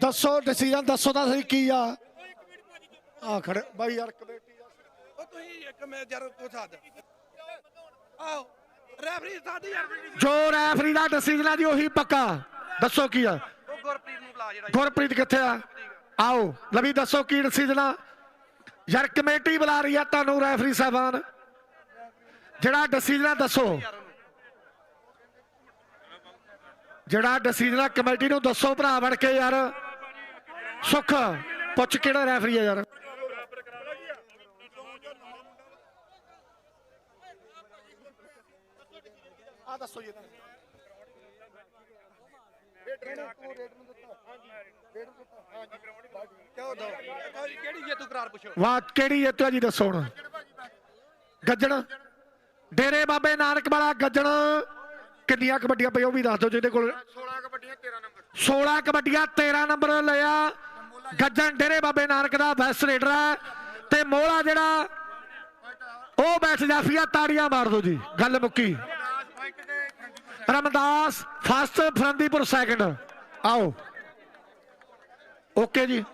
ਦੱਸੋ ਡਿਸੀਜਨ ਦੱਸੋ ਤਾਂ ਸਹੀ ਕੀ ਆ? ਆ ਖੜੇ ਬਾਈ ਯਾਰ ਕਮੇਟੀ ਦਾ ਉਹ ਤੁਸੀਂ ਇੱਕ ਮੈਂ ਜਰ ਕੋ ਸਾਥ ਆਓ ਰੈਫਰੀ ਸਾਡੀ ਯਾਰ ਜੋ ਰੈਫਰੀ ਦਾ ਡਿਸੀਜਨ ਆ ਜੀ ਉਹੀ ਪੱਕਾ। ਦੱਸੋ ਕੀ ਆ? ਉਹ ਗੁਰਪ੍ਰੀਤ ਨੂੰ ਬੁਲਾ ਜਿਹੜਾ ਗੁਰਪ੍ਰੀਤ ਕਿੱਥੇ ਆ? ਆਓ ਲਵੀ ਦੱਸੋ ਕੀ ਡਿਸੀਜਨ ਆ? ਯਾਰ ਕਮੇਟੀ ਬੁਲਾ ਰਹੀ ਆ ਤੁਹਾਨੂੰ ਰੈਫਰੀ ਸਾਹਿਬਾਨ। ਜਿਹੜਾ ਡਿਸੀਜਨ ਆ ਦੱਸੋ। ਜਿਹੜਾ ਡਿਸੀਜਨ ਆ ਕਮੇਟੀ ਨੂੰ ਦੱਸੋ ਭਰਾ ਬਣ ਕੇ ਯਾਰ। ਸੁੱਖ ਪੁੱਛ ਕਿਹੜਾ ਰੈਫਰੀ ਆ ਯਾਰ। ਆ ਦੱਸੋ ਜੀ ਕਿਹੜੀ ਜੇਤੂ ਵਾਹ ਕਿਹੜੀ ਹੈ ਜੀ ਦੱਸੋ ਹੁਣ। ਗੱਜਣ। ਡੇਰੇ ਬਾਬੇ ਨਾਨਕ ਵਾਲਾ ਗੱਜਣ। ਕਿੰਨੀਆਂ ਕਬੱਡੀਆਂ ਪਈ ਉਹ ਵੀ ਦੱਸ ਦਿਓ ਜਿਹਦੇ ਕੋਲ। 16 ਕਬੱਡੀਆਂ 13 ਨੰਬਰ। 16 ਕਬੱਡੀਆਂ 13 ਨੰਬਰ ਲਿਆ। ਗੱਜਣ ਡੇਰੇ ਬਾਬੇ ਨਾਨਕ ਦਾ ਬੈਸਟ ਰੇਡਰ ਹੈ ਤੇ ਮੋਹਲਾ ਜਿਹੜਾ ਉਹ ਬੈਠ ਜਾਫੀਆ ਤਾੜੀਆਂ ਮਾਰ ਦਿਓ ਜੀ ਗੱਲ ਮੁੱਕੀ। ਦੇ ਰਮਦਾਸ ਫਸਟ ਫਰੰਦੀਪੁਰ ਸੈਕੰਡ ਆਓ। ਓਕੇ ਜੀ।